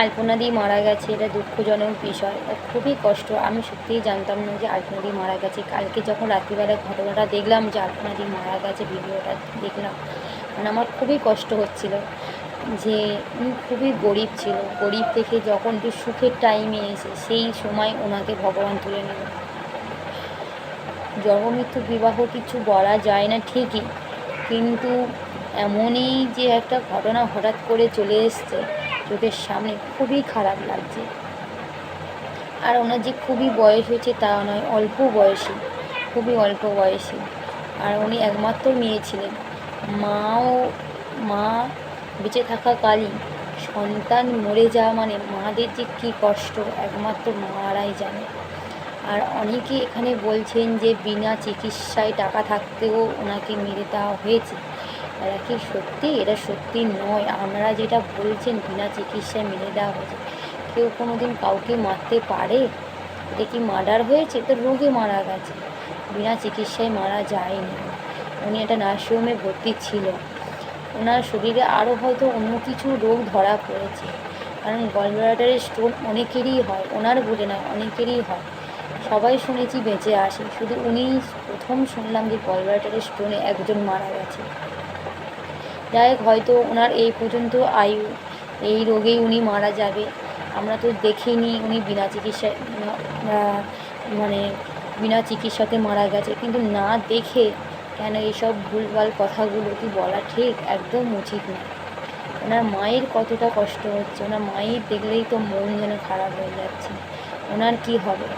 আলপনাদি মারা গেছে, এটা দুঃখজনক বিষয়। খুবই কষ্ট। আমি সত্যিই জানতাম না যে আলপনাদি মারা গেছে। কালকে যখন রাত্রিবেলা ঘটনাটা দেখলাম যে আলপনাদি মারা গেছে, ভিডিওটা দেখলাম মানে আমার খুবই কষ্ট হচ্ছিল যে উনি খুবই গরিব ছিল। গরিব থেকে যখন একটু সুখের টাইমে এসে সেই সময় ওনাকে ভগবান তুলে নিল। জন্মমৃত্যু বিবাহ কিছু বলা যায় না ঠিকই, কিন্তু এমনই যে একটা ঘটনা হঠাৎ করে চলে এসছে চোখের সামনে খুবই খারাপ লাগছে। আর ওনার যে খুবই বয়স হয়েছে তা নয়, অল্প বয়সী, খুবই অল্প বয়সী। আর উনি একমাত্র মেয়ে ছিলেন। মাও, মা বেঁচে থাকাকালীন সন্তান মরে যাওয়া মানে মাদের যে কী কষ্ট, একমাত্র মারাই জানে। আর অনেকে এখানে বলছেন যে বিনা চিকিৎসায় টাকা থাকতেও ওনাকে মেরে দেওয়া হয়েছে। এরা কি সত্যি? এটা সত্যি নয়। আপনারা যেটা বলছেন, বিনা চিকিৎসায় মেরে দেওয়া হয়েছে। কেউ কোনো দিন কাউকে মারতে পারে? এটা কি মার্ডার হয়েছে? তো রোগে মারা গেছে। বিনা চিকিৎসায় মারা যায়নি। উনি একটা নার্সিংহোমে ভর্তি ছিল। ওনার শরীরে আরও হয়তো অন্য কিছু রোগ ধরা পড়েছে। কারণ গলব্লাডারের স্টোন অনেকেরই হয়। ওনার বলে না, অনেকেরই হয়। সবাই শুনেছি বেঁচে আসে। শুধু উনি প্রথম শুনলাম যে গলব্লাডারের স্টোনে একজন মারা গেছে। যাই হোক হয়তো ওনার এই পর্যন্ত আয়ু, এই রোগেই উনি মারা যাবে। আমরা তো দেখিনি উনি বিনা চিকিৎসায় মানে বিনা চিকিৎসাতে মারা গেছে। কিন্তু না দেখে কেন এইসব ভুলভাল কথাগুলো কি বলা ঠিক? একদম উচিত না। ওনার মায়ের কতটা কষ্ট হচ্ছে? ওনার মায়ের দেখলেই তো মন যেন খারাপ হয়ে যাচ্ছে। ওনার কি হবে?